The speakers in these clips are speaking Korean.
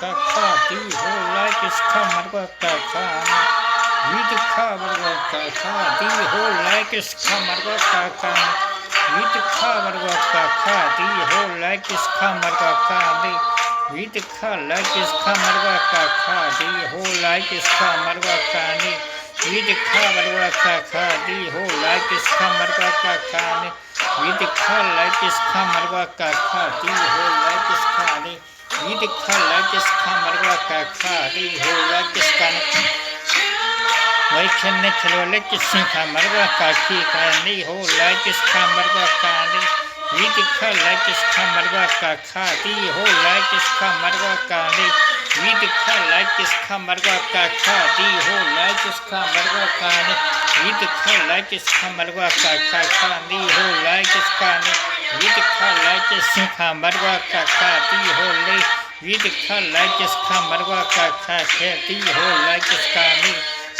까카 디호 라이크 스카 말과 까카 위드 카 말과 까카 디호 라이크 스카 말과 까카 위드 카 말과 까카 디호 라이크 스카 말과 까디 위드 카 라이크 스카 말과 까카 디호 라이 ये दिखा लाजिस खा मरवा का खा री हो लाजिस का वैक्षण ने खिलवले किसी खा मरवा का खी का नहीं हो लाजिस खा मरवा का ये दिखा लाजिस खा मरवा का खा री हो लाजिस खा मरवा का ये दिखा लाजिस खा मरवा का खा री हो लाजिस खा मरवा का ये दिखा लाजिस खा मरवा का खा खा नहीं हो लाजिस का नहीं। ये खा लाइक इसका मरगा का खा दी हो लाइक इसका नी ये खा लाइक इसका मरगा का खा दी हो लाइक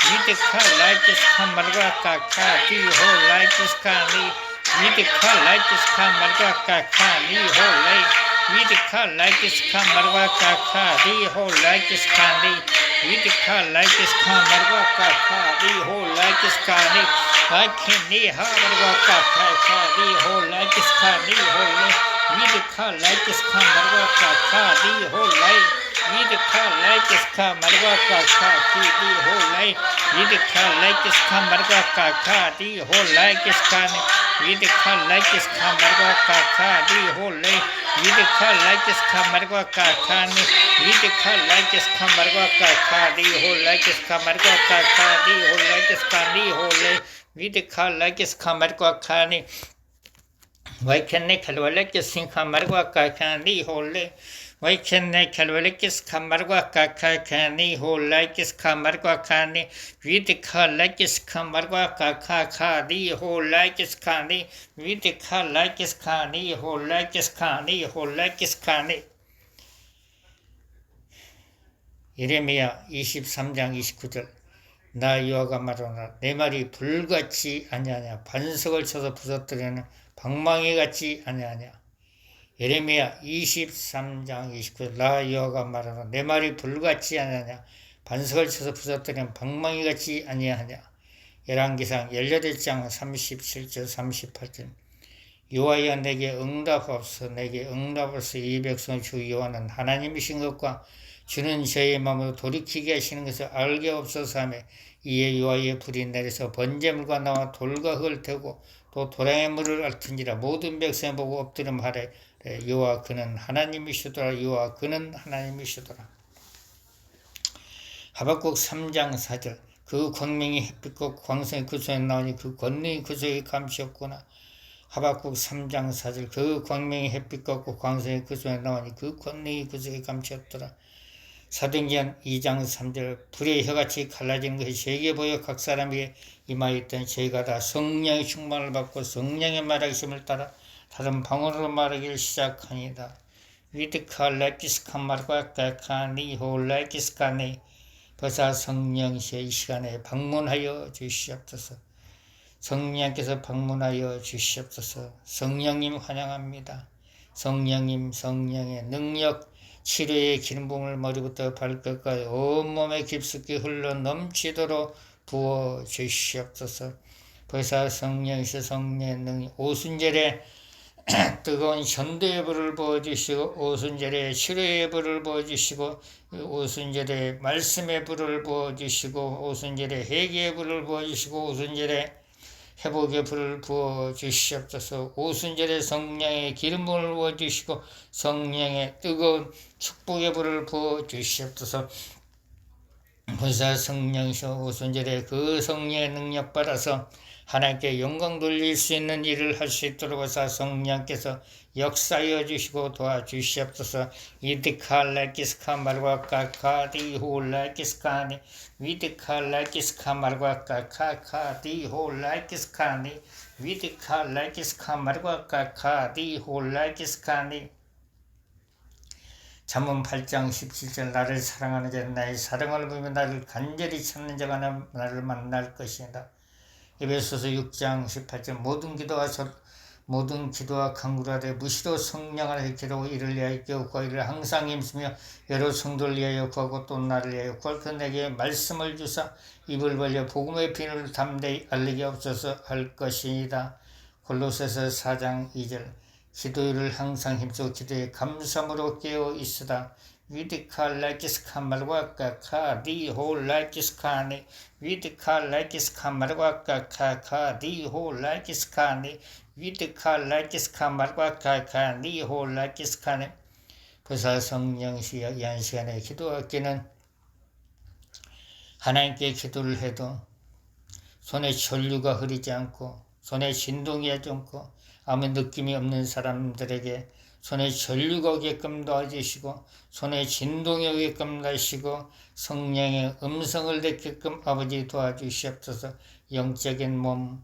ये खा लाइक इसका मरगा का खा दी हो लाइक इसका नी ये खा लाइक इसका मरगा का खा दी हो लाइक इसका नी आँखें नी हा मरगा का खा खा दी हो लाइक midka laikiska मरवा का खा दी हो लाई midka laikiska मरवा का खा की दी हो लाई midka laikiska मरवा का खा दी हो लाई किसका ने midka laikiska मरवा का खा दी हो लाई midka laikiska मरवा का खा ने midka laikiska मरवा का खा दी हो लाई किसका मरवा का खा दी हो लाई किसका दी हो लाई midka laikiska मरवा खा ने वही खेने खलवले किस खमरगुआ का खैनी होले वही खेने खलवले किस खमरगुआ का खा खैनी होले किस खमरगुआ खानी? वी दिखा ल किस खमरगुआ का खा खानी होले किस खानी? वी दिखा ल किस खानी होले किस खानी होले किस खानी? इरे मिया ईशिप समझांग ईशिकुचल ना योगा मरोना। ने मरी फुलगच्ची अन्याना पंसगल चदा पुजत्तरेना 방망이 같이 아니하냐 예레미야 23장 29절 나 여호가 말하노라 내 말이 불같이 아니하냐 반석을 쳐서 부서뜨리는 방망이 같이 아니하냐 열왕기상 18장 37절 38절. 여호와여 내게 응답하옵소서 내게 응답하옵소서 이 백성 주 여호와는 하나님이신 것과 주는 저의 마음으로 돌이키게 하시는 것을 알게 없어서 하며 이에 여호와의 불이 내려서 번제물과 나와 돌과 흙을 태우고 또 도랑의 물을 앓든지라. 모든 백성을 보고 엎드려 말해 여호와 그는 하나님이시더라. 여호와 그는 하나님이시더라. 하박국 3장 4절. 그 권명이 햇빛과 광성이 그 손에 나오니 그 권능이 그 속에 감시었구나. 하박국 3장 4절. 그 광명이 햇빛과 광성이 그 손에 나오니 그 권능이 그 속에 감시었더라 사도행전 2장 3절 불의 혀같이 갈라지는 것이 세계 보여 각 사람에게 임하였던 저희가 다 성령의 충만을 받고 성령의 말하심을 따라 다른 방언으로 말하기를 시작하니다. 위드카 레키스카 말과 까카니 호 레키스카니 버사 성령이시 이 시간에 방문하여 주시옵소서. 성령께서 방문하여 주시옵소서. 성령님 환영합니다. 성령님 성령의 능력 치료의 기름 부음을 머리부터 발끝까지 온몸에 깊숙이 흘러 넘치도록 부어 주시옵소서. 벌사 성령이시 성령의 능력 오순절에 뜨거운 현대의 불을 부어주시고 오순절에 치료의 불을 부어주시고 오순절에 말씀의 불을 부어주시고 오순절에 회개의 불을 부어주시고 오순절에 회복의 불을 부어 주시옵소서. 오순절에 성령의 기름을 부어 주시고 성령의 뜨거운 축복의 불을 부어 주시옵소서. 부사 성령이셔 오순절에 그 성령의 능력 받아서 하나님께 영광 돌릴 수 있는 일을 할 수 있도록 하사 성령께서 역사하여 주시고 도와주시옵소서 이드카 라키스카 말과 카카디호 라키스카니 위드카 라키스카 말과 카카디호 라키스카니 위드카 라키스카 말과 카카디호 라키스카니 잠언 8장 17절 나를 사랑하는 자는 나의 사랑을 보며 나를 간절히 찾는 자가 나를 만날 것이다. 에베소서 6장 18절 모든 기도와 소, 모든 기도와 강구라되 무시로 성령을 기도하고 이를 위하여 깨우고 이를 항상 힘쓰며 여러 성도를 위하여 구하고 또 나를 위하여 구할 때 내게 말씀을 주사 입을 벌려 복음의 비밀을 담대히 알리게 없어서 할 것이니다. 골로새서 4장 2절 기도를 항상 힘쓰고 기도에 감사함으로 깨어 있으다. 위드카 라이키스카 말과 까 카 디호 라이키스카니 위드카 라이키스카 말과 까카카 디호 라이키스카니 위드카 라이키스카 말과 까 카 디호 라이키스카니 부사 성령시 연 시간에 기도하기는 하나님께 기도를 해도 손에 전류가 흐리지 않고 손에 진동이 하지 않고 아무 느낌이 없는 사람들에게 손에 전류가 오게끔 도와주시고 손에 진동이 오게끔 하시고 성령의 음성을 듣게끔 아버지 도와주시옵소서. 영적인 몸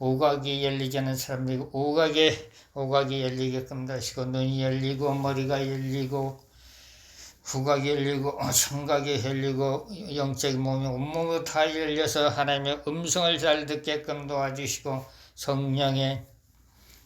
오각이 열리지 않은 사람들이 오각에 오각이 열리게끔 하시고 눈이 열리고 머리가 열리고 후각이 열리고 청각이 열리고 영적인 몸이 온몸으로 다 열려서 하나님의 음성을 잘 듣게끔 도와주시고 성령의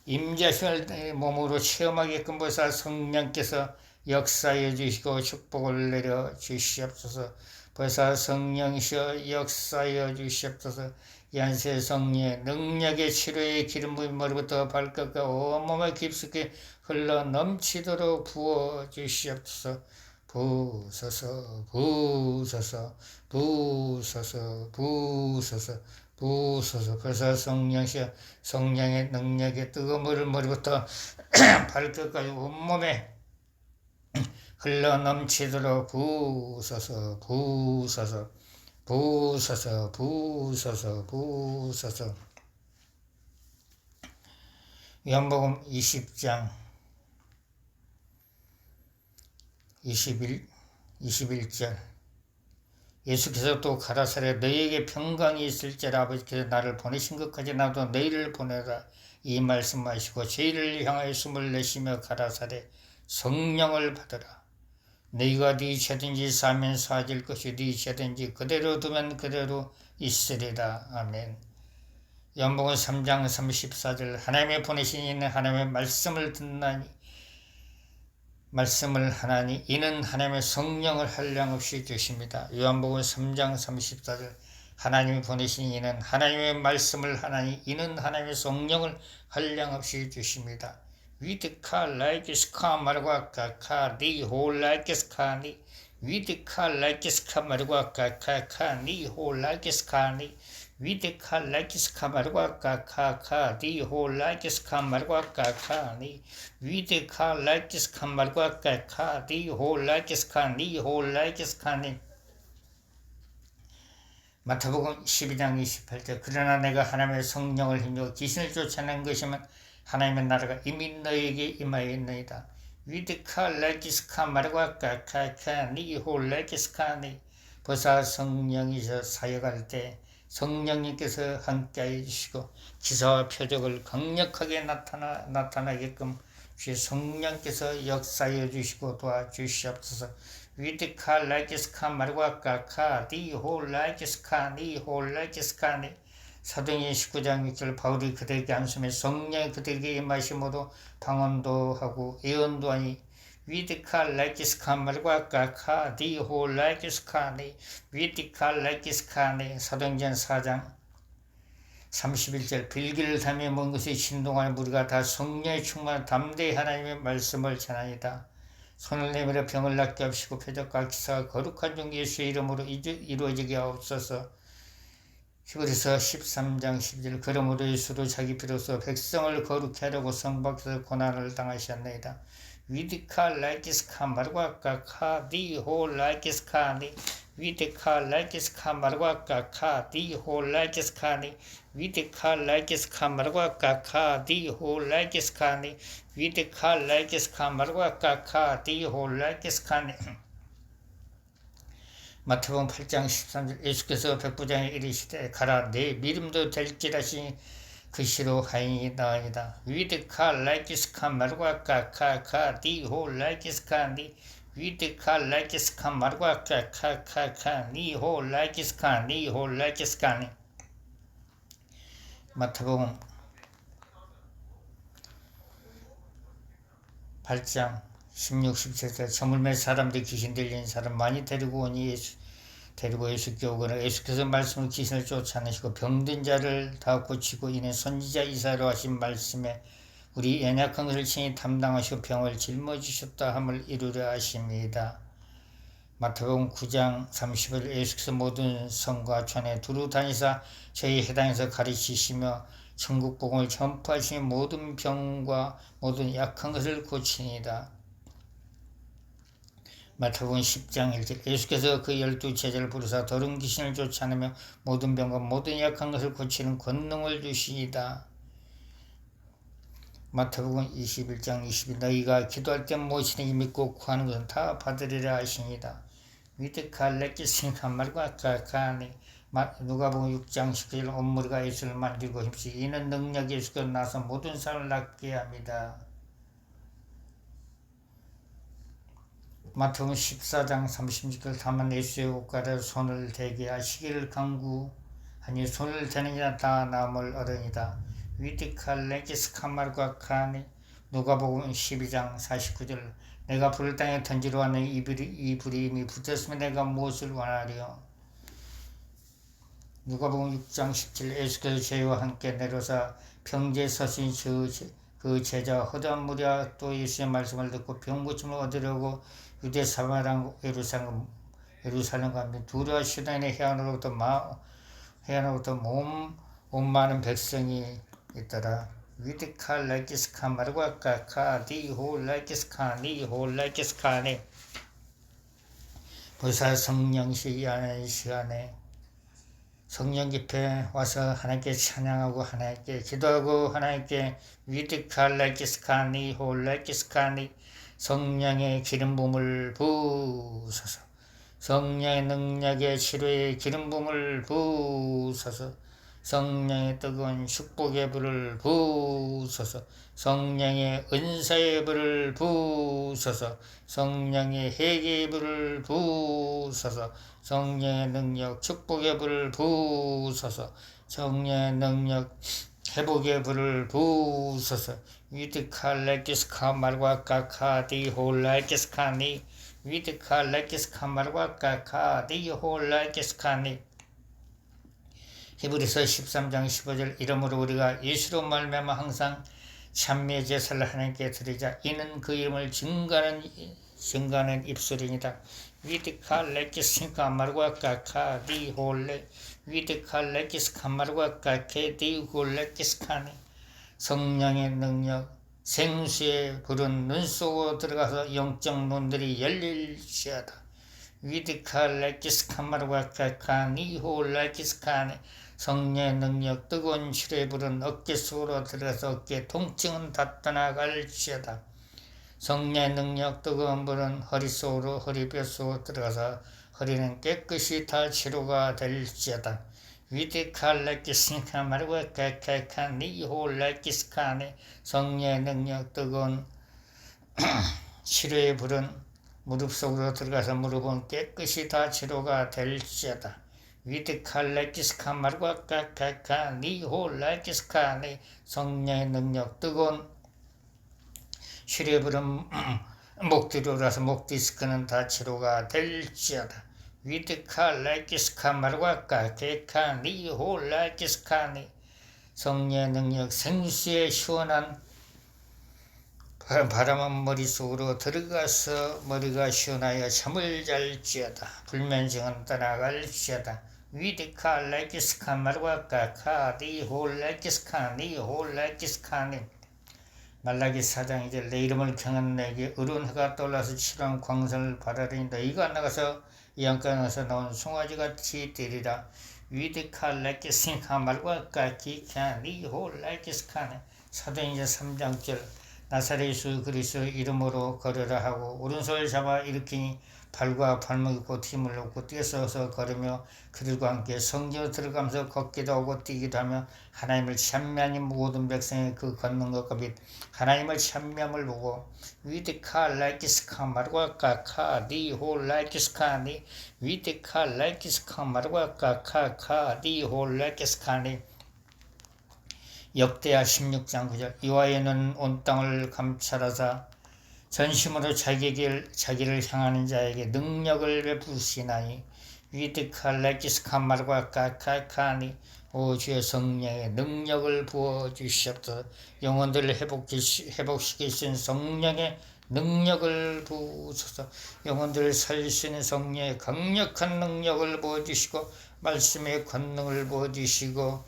임재심을 몸으로 체험하게끔 보사 성령께서 역사해 주시고 축복을 내려 주시옵소서. 보사 성령이시여 역사해 주시옵소서. 연세 성령의 능력의 치료의 기름 부인 머리부터 발끝과 온몸에 깊숙이 흘러 넘치도록 부어 주시옵소서. 부서서 부서서 부서서 부서서 부서서 그래서 성령시여 성령의 능력의 뜨거운 물을 머리부터 발끝까지 온몸에 흘러 넘치도록 부서서 부서서 부서서 부서서 부서서 연복음 20장 21, 21절 예수께서 또 가라사대 너희에게 평강이 있을지라 아버지께서 나를 보내신 것까지 나도 너희를 보내라. 이 말씀하시고 죄를 향하여 숨을 내쉬며 가라사대 성령을 받으라. 너희가 네 죄든지 사면 사질 것이 네 죄든지 그대로 두면 그대로 있으리라. 아멘. 연복은 3장 34절 하나님의 보내신 이는 하나님의 말씀을 듣나니 말씀을 하나니 이는 하나님의 성령을 한량없이 주십니다. 요한복음 3장 34절 하나님이 보내신 이는 하나님의 말씀을 하나니 이는 하나님의 성령을 한량없이 주십니다. 위드카 라이키스카 마르과 카카 니호 라이키스카니 위드카 라이키스카 마르과 카카카 니호 라이키스카니 위드카 라이키스카 마르과 카 카카 니호 라이키스카 마르과 카 카니. 위드카 라이키스카 마르과 카카 니호 라이키스카 니호 라이키스카니. 마태복음 12장 28절 그러나 내가 하나님의 성령을 힘줘 귀신을 쫓아낸 것이면 하나님의 나라가 이미 너에게 임하였나이다. 위드카 레기스카 마르과 카 카카 니호 레기스카니. 보사 성령이서 사역할 때 성령님께서 함께해 주시고 기사와 표적을 강력하게 나타나, 나타나게끔 주의 성령께서 역사해 주시고 도와주시옵소서. 위드카 레기스카 마르과 카카 니호 레기스카 니호 레기스카니. 사도행 19장 6절 바울이 그들에게 안수며 성령이 그들에게 임하심으로 방언도 하고 예언도 하니 위드카 라이키스카 말과 까카 디호 라이키스카니 위드카 라이키스카니 사도행전 4장 31절 빌기를 담에 먼 것이 신동하는 무리가 다 성령의 충만 담대히 하나님의 말씀을 전하니다. 손을 내밀어 병을 낫게 하시고 표적과 기사가 거룩한 종 예수의 이름으로 이루어지게 하옵소서 히브리서 13장 10절 그러므로 예수로 자기 피로서 백성을 거룩해 하려고 성박에서 고난을 당하셨나이다. 위디카 라이키스카 마르과카 카디호 라이키스카니 위디카 라이키스카 마르과카 카디호 라이키스카니 위디카 라이키스카 마르과카 카디호 라이키스카니 위디카 라이키스카 마르과카 카디호 라이키스카니 마태복음 8장 13절 예수께서 백부장에 이르시되 가라 내 믿음도 될지라시 그 시로 하인이 나아니다. 위드카 라이키스카 마르과카 카카 디호 라이키스카 니. 위드카 라이키스카 마르과카 카카카 니호 라이키스카 니호 라이키스카 니. 마태복음 8장 16, 17절. 저물매 사람들이 귀신 들린 사람 많이 데리고 오니 예수 데리고 예수께 오거나 예수께서 말씀을 귀신을 쫓아내시고 병든 자를 다 고치고 이는 선지자 이사로 하신 말씀에 우리 연약한 것을 친히 담당하시고 병을 짊어지셨다 함을 이루려 하십니다. 마태복음 9장 30절 예수께서 모든 성과 촌에 두루 다니사 저희 해당에서 가르치시며 천국 복음을 전파하시며 모든 병과 모든 약한 것을 고치니다. 마태복음 10장 1절 예수께서 그 열두 제자를 부르사 더러운 귀신을 쫓아내며 모든 병과 모든 약한 것을 고치는 권능을 주시이다. 마태복음 21장 22 너희가 기도할 때 무엇이든지 믿고 구하는 것은 다 받으리라 하시니다. 위드칼레키 생각한 말과 가카니 누가복음 6장 19절 온무리가 예수를 만들고 힘쓰 이는 능력이 예수께서 나서 모든 사람을 낫게 합니다. 마태복음 14장 36절 다만 예수의 옷가에 손을 대게 하시기를 강구하니 손을 대는 자다 다 남을 어른이다. 위디칼레기스 카말과 카니 누가복음 12장 49절 내가 불을 땅에 던지러 왔는 이 불이, 이미 붙었으면 내가 무엇을 원하리요 누가복음 6장 17 예수께서 저희와 함께 내려서 평지에 서신 그 제자 허다한 무리와 또 예수의 말씀을 듣고 병고침을 얻으려고 유대 사마랑 예루살렘 예루살렘 가면 두려워 시단의 해안으로부터 마 해안으로부터 몸, 온 많은 백성이 있더라. 위드카 라이키스카 마르과 카카 디호 라이키스카 니호 라이키스카네 보사 성령시 하는 시간에 성령 집회 와서 하나님께 찬양하고 하나님께 기도하고 하나님께 위드카 라이키스카 니호 라이키스카 니 성령의 기름 부음을 부으소서 성령의 능력의 치료의 기름 부음을 부으소서 성령의 뜨거운 축복의 불을 부으소서 성령의 은사의 불을 부으소서 성령의 회개의 불을 부으소서 성령의 능력 축복의 불을 부으소서 성령의 능력 회복의 불을 부으소서 위드칼레키스카 말과 카카디 홀라키스카니. 위드칼레키스카 말과 카카디 홀라키스카니. 히브리서 13장 15절 이름으로 우리가 예수로 말미암아 항상 찬미의 제사를 하나님께 드리자. 이는 그 이름을 증가하는 증가하는 입술이니다 위드칼레키스카 말과 카카디 홀레 위드칼레키스카 말과 카케디 홀레키스카니 성령의 능력, 생수의 불은 눈 속으로 들어가서 영적 눈들이 열릴지어다. 위드칼레키스카마르와 카카니호 라키스카네 성령의 능력 뜨거운 실의 불은 어깨 속으로 들어가서 어깨 통증은 다 떠나갈지어다. 성령의 능력 뜨거운 불은 허리 속으로 허리뼈 속으로 들어가서 허리는 깨끗이 다 치료가 될지어다. 위드칼레키스카 말고 카카카 니 홀레키스카네 성령의 능력 뜨거운 치료의 불은 무릎 속으로 들어가서 무릎은 깨끗이 다 치료가 될지어다. 위드칼레키스카 말고 카카카 니 홀레키스카네 성령의 능력 뜨거운 치료의 불은 목 뒤로 가서 목 디스크는 다 치료가 될지어다. 위드카 라이키스카 말과 까케카 니호 라이키스카니 성령의 능력 생수의 시원한 바람은 머릿속으로 들어가서 머리가 시원하여 잠을 잘지어다. 불면증은 떠나갈지어다. 위드카 라이키스카 말과 까카 니호 라이키스카 니 호 라이키스카니. 말라기 사장 이제 내 이름을 경한 내게 의로운 해가 떠올라서 치료한 광선을 바라리니 너희가 나가서 영광에서 나온 송아지같이 되리라 위드칼 레키 싱카말과 까키 캬니호 라이키스카네. 사도행전 3장절. 나사렛 예수 그리스도 이름으로 걸으라 하고 오른손을 잡아 일으키니 발과 발목이 곧 힘을 얻고 뛰어서서 걸으며 그들과 함께 성전에 들어가면서 걷기도 하고 뛰기도 하며 하나님을 찬미하니 모든 백성의 그 걷는 것과 및 하나님을 찬미함을 보고 위드카 라이키스카 마르과 카 카 디호 라이키스카니 위드카 라이키스카 마르과 카카 디호 라이키스카니 역대하 16장 9절. 이와에는 온 땅을 감찰하사 전심으로 자기를, 자기를 향하는 자에게 능력을 베푸시나니 위드카 레기스카 말과 까카카니 오 주의 성령의 능력을 부어 주시옵소서. 영혼들을 회복시, 회복시키신 성령의 능력을 부으소서. 영혼들을 있는 성령의 강력한 능력을 부어주시고 말씀의 권능을 부어주시고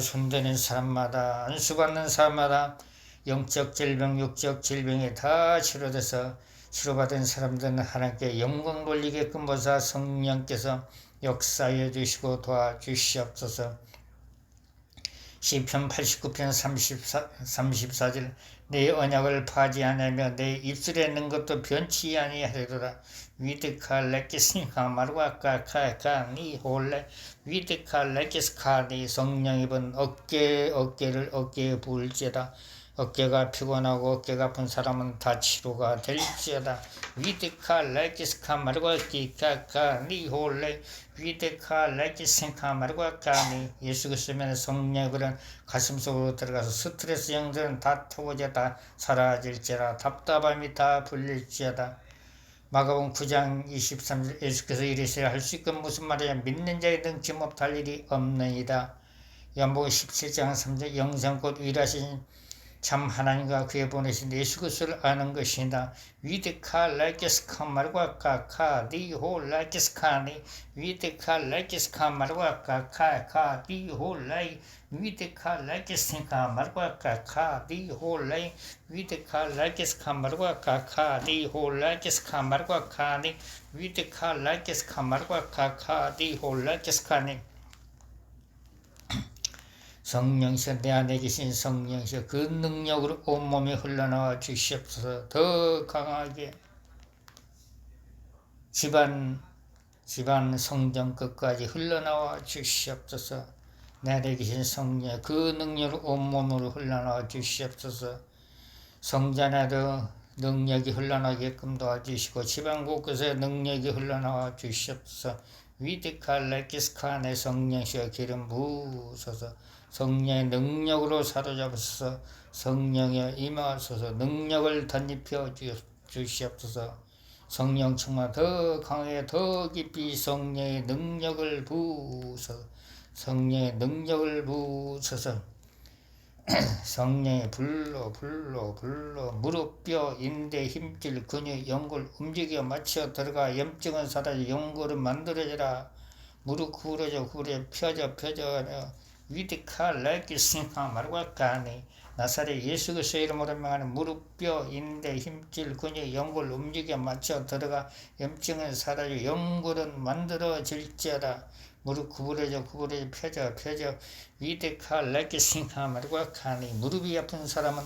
손대는 사람마다 안수받는 사람마다 영적 질병, 육적 질병이 다 치료돼서 치료받은 사람들은 하나님께 영광 돌리게끔 보사 성령께서 역사해 주시고 도와주시옵소서. 시편 89편 34, 34절 내 언약을 파지 않으며 내 입술에 있는 것도 변치 아니하리로다. 위드카 레키스카 마르와 카 카카 니 홀레 위드카 레키스카 니 성령 입은 어깨 어깨를 어깨에 부을지어다. 어깨가 피곤하고 어깨가 아픈 사람은 다 치료가 될지어다. 위드카 레기스카 마르과 기카카 니홀레 위드카 레기스카 마르과 카니 예수 그리스도면 성령 그런 가슴 속으로 들어가서 스트레스 영들은 다 터고져 다 사라질지라 답답함이 다 풀릴지어다. 마가복음 9장 23절 예수께서 이르시라 할수 있건 무슨 말이냐 믿는 자의 능치 못할 일이 없느니라. 연복음 17장 3절 영생 곧 위라신 참 하나님과 그의 보내신 예수 그리스도를 아는 것이다. 위드카 라이케스카 말과 카 카 디호 라이케스카니 위드카 라이케스카 말과 카 카 카 디호 라이 위드카 라이케스카 말과 카 카 디호 라이 위드카 라이케스카 말과 카 카 디호 라이케스카 말과 카니 위드카 라이케스카 말과 카 카 디호 라이케스카니 성령이여 내 안에 계신 성령이여 그 능력으로 온몸에 흘러나와 주시옵소서. 더 강하게. 집안 집안 성전 끝까지 흘러나와 주시옵소서. 내 안에 계신 성령 그 능력으로 온몸으로 흘러나와 주시옵소서. 성전에도 능력이 흘러나게끔 도와주시고 집안 곳곳에 능력이 흘러나와 주시옵소서 위드칼레키스칸의 성령시여 기름 부으소서. 성령의 능력으로 사로잡아서. 성령에 임하소서. 능력을 덧입혀 주시옵소서. 성령 충만 더 강하게 더 깊이 성령의 능력을 부으소서. 성령의 능력을 부으소서 성령의 불로 불로 불로 무릎 뼈 인대 힘줄 근육 연골 움직여 맞춰 들어가 염증은 사라져 연골은 만들어져라. 무릎 구부러져 구부러져 펴져 펴져. 위드카 레기스카 말과 가니. 나사렛 예수 그리스도 이름으로 명하는 무릎 뼈 인대 힘줄 근육 연골 움직여 맞춰 들어가 염증은 사라져 연골은 만들어질지어다 무릎 구부러져 구부러져 펴져 펴져. 레기스카 말과 가니 무릎이 아픈 사람은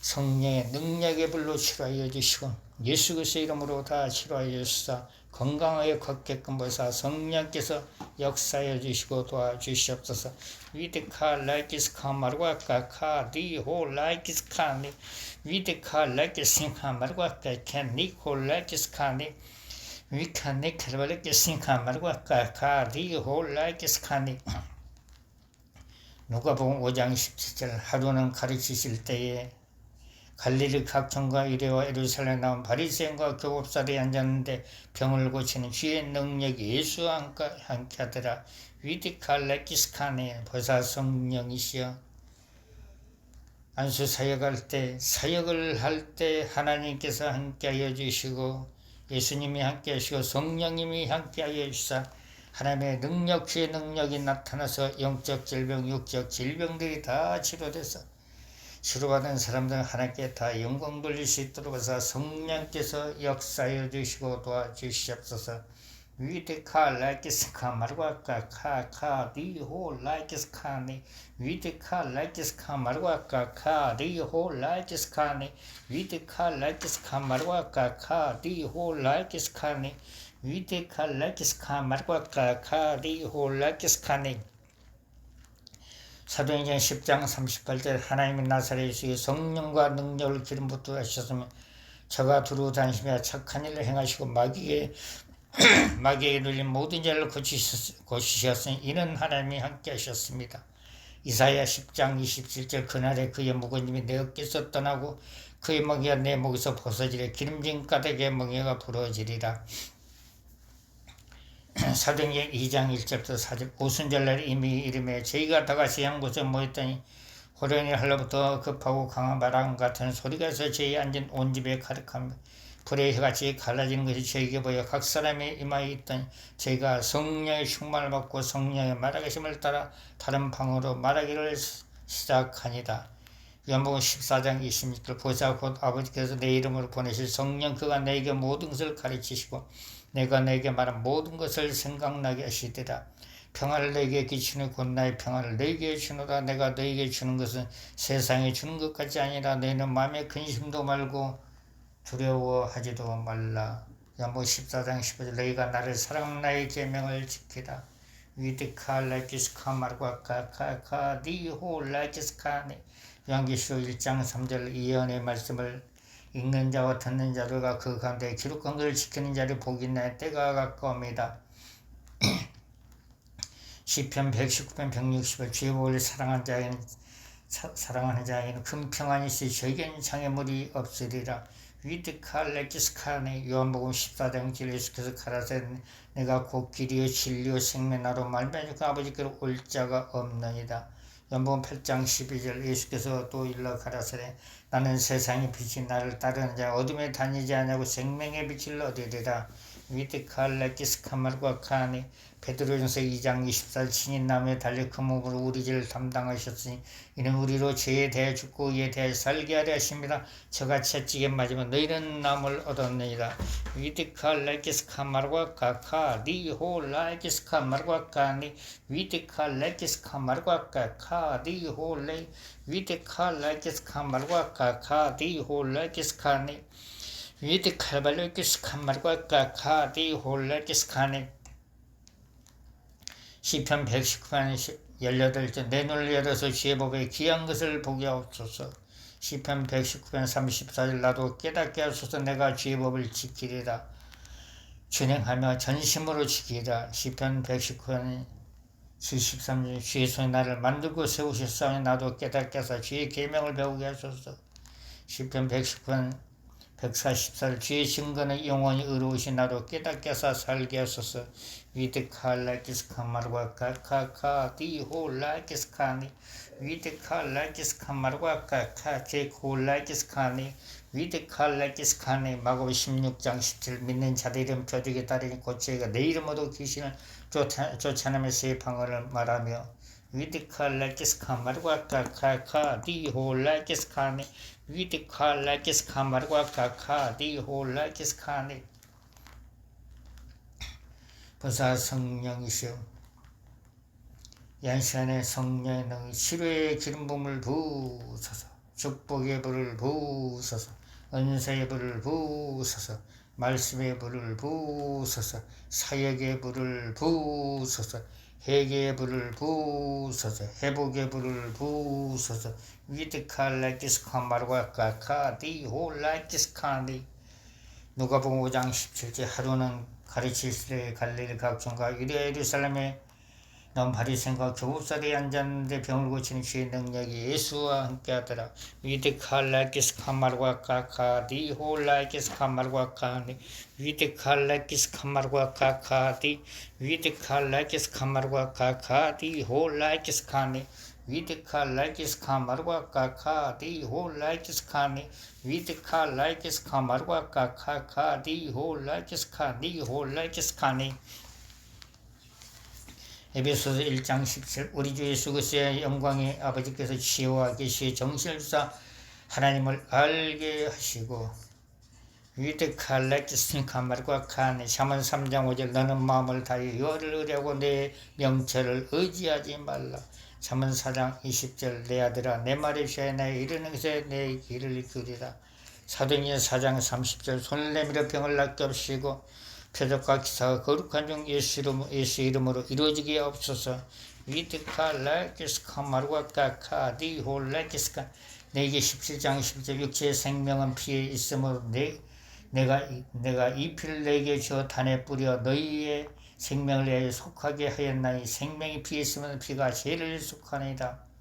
성령의 능력의 불로 치료하여 주시고 예수 그리스도 이름으로 다 치료하여 주시사 건강하게 걷게끔 보사 성령께서 역사해 주시고 도와주시옵소서. 위드카 라이키스카 마르과 카카 리호 라이키스카니 위드카 라이키스카 마르과 카카 니호 라이키스카니 위카니 카르바르키스카 마르과 카카 리호 라이키스카니 누가 보면 5장 17절 하루는 가르치실 때에 갈릴리 각천과 이레와 에루살렘 나온 바리새인과 교법사들이 앉았는데 병을 고치는 주의 능력이 예수와 함께 하더라. 위디칼레키스카네 보사 성령이시여 안수 사역할 때 사역을 할 때 하나님께서 함께하여 주시고 예수님이 함께 하시고 성령님이 함께하여 주사 하나님의 능력 주의 능력이 나타나서 영적 질병 육적 질병들이 다 치료돼서 치료받은 사람들 하나님께 다 영광 돌릴 수 있도록 해서 성령께서 역사해 주시고 도와주시옵소서. 위드카 라이키스카 마르과카 카카 리호 라이키스카니 위드카 라이키스카 마르과카 카 리호 라이키스카니 위드카 라이키스카 마르과카 카 리호 라이키스카니 위드카 라이키스카 마르과카 카 리호 라이키스카니 사도행전 10장 38절 하나님의 나사렛의 성령과 능력을 기름 붓도 하셨으며 저가 두루 다니시며 착한 일을 행하시고 마귀에 마귀에게 눌린 모든 죄를 고치셨으니 이는 하나님이 함께 하셨습니다. 이사야 10장 27절 그날에 그의 묵은님이 내 어깨에서 떠나고 그의 멍에가 내 목에서 벗어지리 기름진 가닥의 멍에가 부러지리라 사도행전 2장 1절부터 4절 오순절날 이미 이름에 저희가 다 같이 한 곳에 모였더니 호련이 할로부터 급하고 강한 바람 같은 소리가 해서 저희 앉은 온 집에 가득합니다. 불의 해같이 갈라지는 것이 저에게 보여 각 사람의 이마에 있던 저희가 성령의 충만을 받고 성령의 말하기심을 따라 다른 방으로 말하기를 시작하니다. 연복음 14장 26절 보사 곧 아버지께서 내 이름으로 보내실 성령 그가 내게 모든 것을 가르치시고 내가 내게 말한 모든 것을 생각나게 하시리라. 평화를 내게 끼치는 곧 나의 평화를 내게 주노라 내가 너에게 주는 것은 세상에 주는 것 같지 아니라 너희는 마음에 근심도 말고 두려워하지도 말라. 연복 14장 15절 너희가 나를 사랑 나의 계명을 지키라. 위드카 라이키스카 말과 카카카 니호 라이키스카네 양기시오 1장 3절 이언의 말씀을 읽는 자와 듣는 자들과 그 가운데 기록한 것을 지키는 자를 복이 내 때가 가까웁니다. 시편 119편 160을 주의 복을 사랑한 자에는 사, 사랑하는 자에게는 큰 평안이 있으 저에게는 장애물이 없으리라. 위드칼 레키스카네 요한복음 14장 7 예수께서 가라사대 내가 곧 길이요 진리요 생명나로 말미암아 그 아버지께로 올 자가 없느니라. 연복음 8장 12절 예수께서 또 일러 가라사대 나는 세상의 빛이 나를 따르는 자 어둠에 다니지 않냐고 생명의 빛을 얻으리라. 위드 칼레키스카말과 카네 베드로전서 2장 24절 신인 나무에 달려 그 몸으로 우리 죄를 담당하셨으니 이는 우리로 죄에 대해 죽고 이에 대해 살게 하려 하십니다. 저가 채찍에 맞으면 너희는 남을 얻었느니라. 위드카 레키스카 말과 카카 니호 라이키스카 말과 카니 위드카 레키스카 말과 카카 니호 레 위드카 레키스카 말과 카카 니호 레키스카니 위드카 발레키스카 말과 카카 니호 레키스카니 시편 119편 18절 내 눈을 열어서 주의 법에 귀한 것을 보게 하옵소서. 시편 119편 34절 나도 깨닫게 하소서. 내가 주의 법을 지키리라. 준행하며 전심으로 지키리라. 시편 119편 73절 주의 손이 나를 만들고 세우셨사오니 나도 깨닫게 하사 주의 계명을 배우게 하소서. 시편 119편 144절 주의 증거는 영원히 의로우신 나도 깨닫게 하사 살게 하소서. 위드 칼라키스카 말과 카카카 디홀라키스 카니. 위드 칼라키스카 말과 카카. 제콜라키스 카니. 위드 칼라키스 카니. 마고 16장 17 믿는 자들 이름 표적에 따르니 고체가 내 이름으로 귀신을 쫓아, 쫓아내며 세 방언을 말하며 위드 칼라키스카 말과 카카카 디홀라키스 카니 위드칼라키스카 말과 카카 디홀라키스카니 보사 성령이시오 연시간에 성령의 능 치료의 기름 부음을 부으소서 축복의 불을 부으소서 은사의 불을 부으소서 말씀의 불을 부으소서 사역의 불을 부으소서 회개의 불을 부으소서 회복의 불을 부으소서 위드칼라키스카마르와 카카디홀라키스카니 누가복음 5장 17절 하루는 가르치시되 갈릴리 각종과 유대 예루살렘에 넌 바리새인과 교법사리에 앉았는데 병을 고치는 주의 능력이 예수와 함께하더라. 위드 칼라키스 카마르과 카카디 홀라키스 카마르과 카니 위드 칼라키스 카마르과 카카디 위드 칼라키스 카마르과 카카디 홀라키스 카니 위드카 라이키스 카마르과 카카디 홀라키스 카니 위드카 라이 에베소서 1장 17 우리 주 예수 그리스도의 영광의 아버지께서 치유와 계시의 주사 하나님을 알게 하시고 위드 칼렉스니 카 말과 칸이 샤만 3장 5절 너는 마음을 다해 여를 의뢰하고 내 명철을 의지하지 말라. 샤만 4장 20절 내 아들아 내 말에 피하여 내 이르는 것에 내 길을 이끌리라 사도행전 4장 30절 손을 내밀어 병을 낫게 하시고 표적과 기사가 거룩한 중 예수, 이름, 예수 이름으로 이루어지게 없소서. 위드카 라이키스카 마르과 카카 디홀 라이키스카 내게 17장 10절 육체의 생명은 피에 있으므로 내, 내가, 내가 이 피를 내게 저 단에 뿌려 너희의 생명을 속하게 하였나니 생명이 피에 있으면 피가 죄를 속하니이다.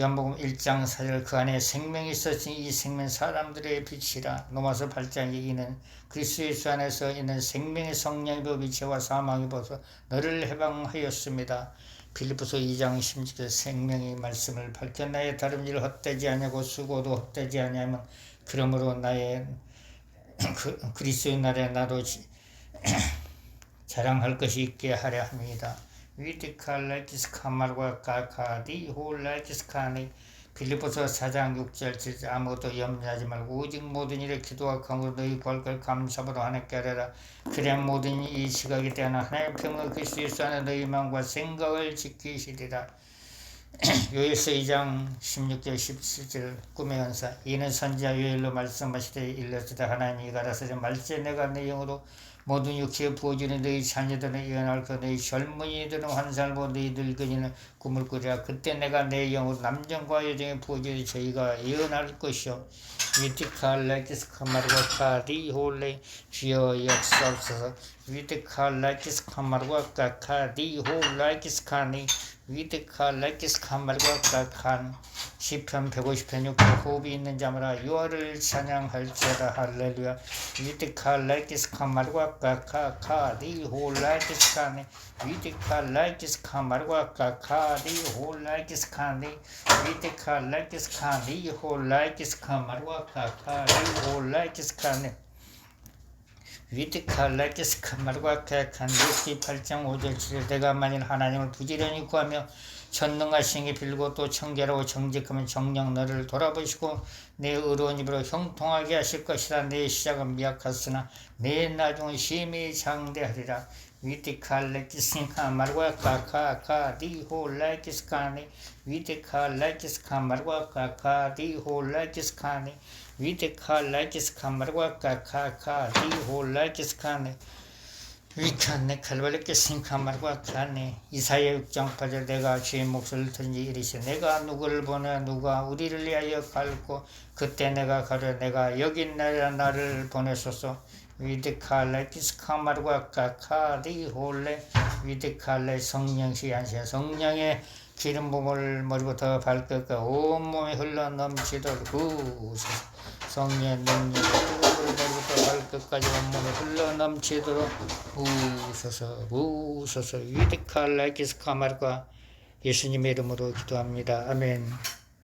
요한복음 1장 4절 그 안에 생명이 있었으니 이 생명 사람들의 빛이라 로마서 8장 얘기는 그리스도 예수 안에서 있는 생명의 성령의 법이 죄와 사망의 법에서 너를 해방하였습니다. 빌리포서 2장 16절 생명의 말씀을 밝혀 나의 다른 일을 헛되지 아니하고 수고도 헛되지 아니하면 그러므로 나의 그, 그리스도의 날에 나도 지- 자랑할 것이 있게 하려 합니다. 위디칼라이티스카 말과 가카디 홀라이티스카니 빌리포서 4장 6절 7절 아무것도 염려하지 말고 오직 모든 일에 기도와 감으로 너희 구할 걸 감사로 하나님께 하려라. 그래야 모든 이 시각에 대한 하나님의 평을 그리스도 예수 안에 너희 마음과 생각을 지키시리라. 요엘서 2장 16절 17절 꿈의 연사 이는 선지자 요엘로 말씀하시되 일렀으되 하나님이 가라사대 말세 내가 내 영으로 모든 육체에 부어지는 너희 자녀들은 예언할 것 너희 젊은이들은 환상을 보고 너희 늙은이는 꿈을 꾸리라. 그때 내가 내 영으로 남정과 여정에 부어지는 저희가 예언할 것이요. 위티칼라이티스 카마르가 카디홀레 주여 역사옵소서. 위티칼라이티스 카마르가 카디홀라이티스 카니 위티칼라이티스카마르가 카칸 시편 150편 6편 호흡이 있는 자마라 유아를 찬양할지어다 할렐루야 위티칼라이티스카마르가 카카카디홀라이티스카니 위티칼라이티스카마르가 카카디홀라이티스카니 위티칼라이티스카디홀라이티스카마르가 카카디홀라이티스카니 위티칼라이티스카마르가 카칸 루키 8장 5절 7절 내가 만일 하나님을 부지런히 구하며 전능하신 게 빌고 또 청결하고 정직하면 정령 너를 돌아보시고 내 의로운 입으로 형통하게 하실 것이라 내 시작은 미약하으나 내 나중은 심히 장대하리라. 위티칼라이티스카 말과 카카카디홀라이티스카니 위티칼라이티스카 말과 카카디홀라이티스카니 위티칼라이티스카 말과 카카카디홀라이티스카니 위칸네 칼발레께 생카말과 칸네 이사야 6장 8절 내가 주의 목소리를 들으니 이르시 내가 누구를 보내 누가 우리를 위하여 갈고 그때 내가 가려 내가 여기 있나라 나를 보내소서 위드칼레티스카마르과 카카디 홀레 위드칼레 성령시 안시 성령의 기름 부음을 머리부터 발끝까지 온몸에 흘러 넘치도록 부으소서 성령의 능력을 머리부터 발끝까지 온몸에 흘러 넘치도록 부으소서 부으소서 위드칼레티스카마르과 예수님의 이름으로 기도합니다. 아멘